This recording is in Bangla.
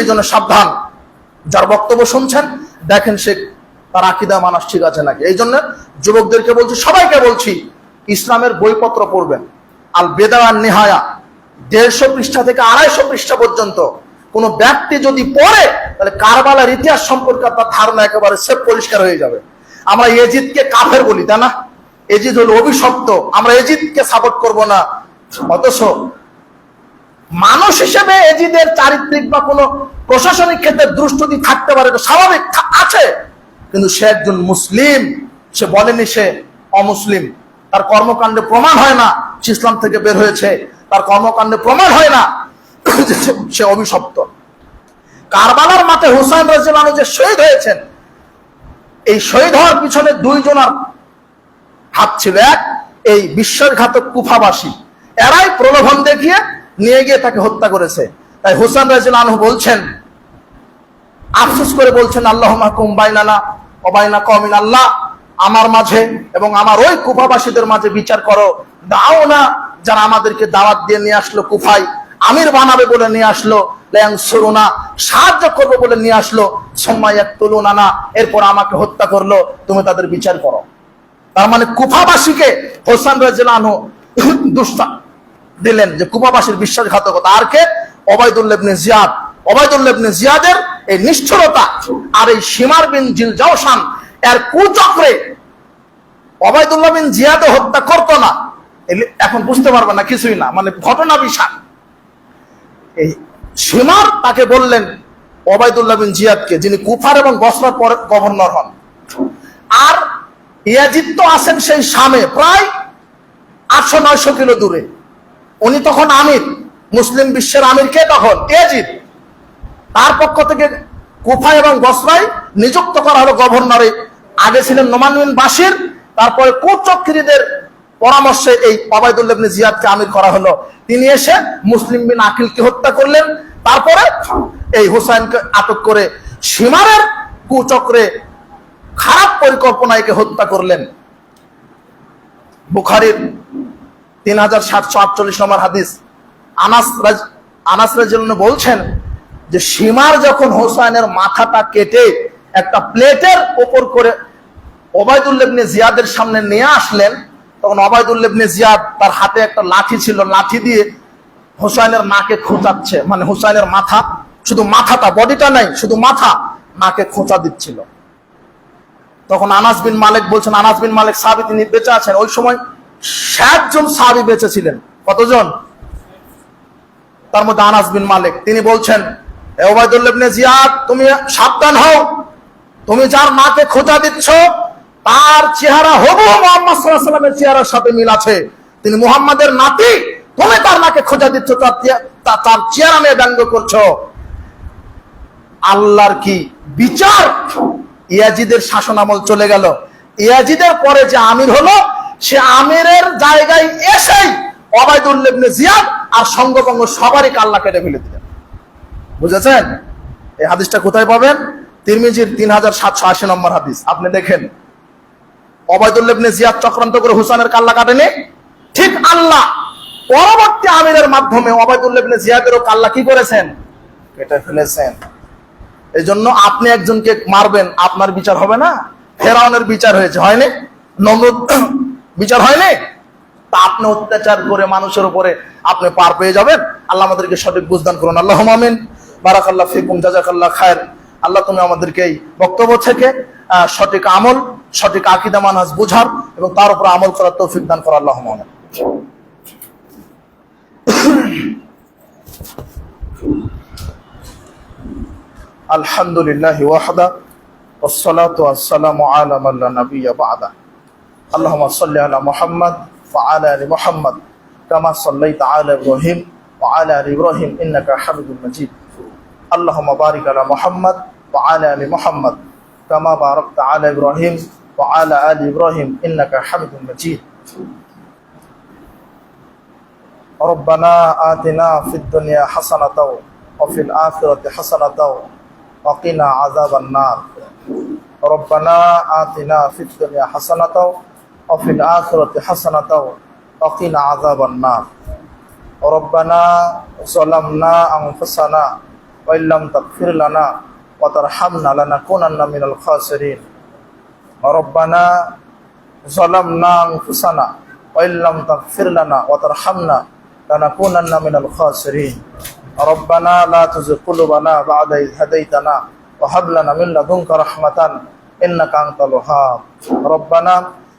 এই জন্য সাবধান। যার বক্তব্য শুনছেন, দেখেন সে তার আকিদা মানাস ঠিক আছে নাকি? এই জন্য যুবকদেরকে বলছি, সবাইকে বলছি, ইসলামের বইপত্র পড়বেন। আল বেদাওয়ান নেহায়া, দেড়শো পৃষ্ঠা থেকে আড়াইশো পৃষ্ঠা পর্যন্ত। কোন ব্যক্তি যদি পড়ে, তাহলে কারবালার ইতিহাস সম্পর্কে তার ধারণা একেবারে সে পরিষ্কার হয়ে যাবে। আমরা এজিদকে কাফের বলি, তাই না? এজিদ হলো অভিশপ্ত। আমরা এজিদকে সাপোর্ট করব না। অথচ মানুষ হিসেবে এজিদের চারিত্রিক বা কোনো প্রশাসনিক ক্ষেত্রে দুষ্টতি থাকতে পারে স্বাভাবিক আছে। কিন্তু সে একজন মুসলিম, সে বলেনি সে অমুসলিম। তার কর্মকাণ্ডে প্রমাণ হয় না সে ইসলাম থেকে বের হয়েছে। তার কর্মকাণ্ডে প্রমাণ হয় না সে- অভিশপ্ত। কারবালার মাঠে হুসাইন রাজিয়াল যে শহীদ হয়েছেন, এই শহীদ হওয়ার পিছনে দুইজনার হাত ছিল এক, এই বিশ্বাসঘাতক কুফাবাসী। এরাই প্রলোভন দেখিয়ে নিয়ে গিয়ে তাকে হত্যা করেছে। তাই হুসান রাজিল আনহু বলছেন, আফসোস করে বলছেন আল্লাহ মাহকুম বাইনানা অবাইনা কমিন আল্লাহ, আমার মাঝে এবং আমার ওই কুফাবাসীদের মাঝে বিচার করো। দাও না যারা আমাদেরকে দাওয়াত দিয়ে নিয়ে আসলো কুফাই আমির বানাবে বলে নিয়ে আসলো ল্যাং সরুনা সাহায্য করব বলে নিয়ে আসলো সময় এক তুলনা না এরপর আমাকে হত্যা করল, তুমি তাদের বিচার করো। তার মানে কুফাবাসীকে হোসান রাজু দুষ্টা দিলেন যে কুফাবাসীর বিশ্বাসঘাতকতা। আর কে? ওবায়দুল্লেবনে জিয়াদ। ওবায়দুল্লেবনে জিয়াদের এই নিষ্ঠুরতা আর এই সীমার বিন জিল জাওসান এর কুচক্রে ওবায়দুল্লাহ বিন জিয়াদ হত্যা করতো না। এখন বুঝতে পারবে না, কিছুই না। মানে ঘটনা বিশাল। এই সীমার তাকে বললেন ওবায়দুল্লাহ বিন জিয়াদকে, যিনি কুফার এবং বসরার পরে গভর্নর হন। আর ইয়াজিদ তো আছেন সেই সামে প্রায় আটশো নয়শো কিলো দূরে। উনি তখন আমির। মুসলিম বিশ্বের আমির কে তখন? ইয়াজিদ তার পক্ষ থেকে কুফা এবং বসরায় নিযুক্ত করা হলো গভর্নরে। আগে ছিলেন নোমান বিন বাসির তারপরে কুচক্রীদের পরামর্শে এই অবায়দুল্লাহ জিয়াদকে আমির করা হলো। তিনি এসে মুসলিম বিন আকিলকে হত্যা করলেন। তারপরে এই হুসাইনকে আটক করে সীমারের কুচক্রে খারাপ পরিকল্পনায় হত্যা করলেন। বুখারির তিন হাজার সাতশো আটচল্লিশ নম্বর হাদিস। আনাস রাজ- আনাস রাজিয়াল্লাহু বলছেন যে, সীমার যখন হোসাইনের মাথাটা কেটে একটা প্লেটের ওপর করে ওবায়দুল্লেবনে জিয়াদের সামনে নিয়ে আসলেন, তখন ওবায়দুল্লেবনে জিয়াদ তার হাতে একটা লাঠি ছিল, লাঠি দিয়ে হোসাইনের নাকে খোঁচাচ্ছে। মানে হোসাইনের মাথা, শুধু মাথাটা, বডিটা নাই, শুধু মাথা নাকে খোঁচা দিচ্ছিল। তখন আনাস বিন মালিক বলছেন, আনাস বিন মালিক সাহাবি তিনি বেঁচে আছেন। ওই সময় ষাট জন সাহাবি বেঁচে ছিলেন কতজন? তার মধ্যে আনাস বিন মালিক। তিনি বলছেন, "এ জিয়াদ, তুমি সাবধান হও। তুমি যার মাকে খোঁজা দিচ্ছ, তার চেহারা হবু মোহাম্মদ আলাইহি সাল্লামের চেহারার সাথে মিল আছে। তিনি মুহাম্মাদের নাতি, তুমি তার মাকে খোঁজা দিচ্ছ, তার তার চেহারা নিয়ে ব্যঙ্গ করছ। আল্লাহর কি বিচার? ইয়াজিদের শাসন আমল চলে গেল। ইয়াজিদের পরে যে আমির হলো সে আমিরের জায়গায় এসেই অবায়দুল্লাহ ইবনে জিয়াদ আর সঙ্গপঙ্গ সবারই কাল্লা কেটে ফেলে দিলেন। বুঝেছেন? এই হাদিসটা কোথায় পাবেন? তিরমিজির তিন হাজার সাতশো আশি নম্বর হাদিস। আপনি দেখেন অবায়দুল্লাহ ইবনে জিয়াদ চক্রান্ত করে হুসানের কাল্লা কাটেনি? ঠিক আল্লাহ পরবর্তী আমিরের মাধ্যমে অবায়দুল্লাহ ইবনে জিয়াদেরও কাল্লা কি করেছেন? কেটে ফেলেছেন। এই জন্য আপনি একজনকে মারবেন, আপনার বিচার হবে না। ফেরাউনের বিচার হয়েছে, হয়নি? নমরুদ বিচার হয়নি তা আপনি অত্যাচার করে মানুষের উপরে আপনি পার পেয়ে যাবেন আল্লাহ আমাদেরকে সঠিক বুঝদান করুন আল্লাহ মামিন বারাকাল্লাহ ফিকুম জাজাকাল্লাহ খায়ের আল্লাহ তুমি আমাদেরকে এই বক্তব্য থেকে আহ, সঠিক আমল সঠিক আকিদা মানহাজ বুঝার এবং তার উপর আমল করার তৌফিক দান করো আল্লাহ মামিন الحمد لله وحده والصلاة والسلام على من لا نبي بعده اللهم صل على محمد وعلى آل محمد كما صليت على إبراهيم وعلى آل إبراهيم إنك حميد مجيد. اللهم بارك على محمد وعلى آل محمد كما باركت على إبراهيم وعلى آل إبراهيم إنك حميد مجيد. ربنا آتنا في الدنيا حسنة وفي الآخرة حسنة وقنا عذاب النار. ربنا آتنا في الدنيا حسنة وفي الآخرة حسنة وقنا عذاب النار ربنا ظلمنا أنفسنا وإن لم تغفر لنا وترحمنا لنكونن من الخاسرين ربنا ظلمنا أنفسنا وإن لم تغفر لنا وترحمنا لنكونن من الخاسرين ربنا لا تزغ قلوبنا بعد إذ هديتنا وهب لنا من لدنك رحمة إنك أنت الوهاب ربنا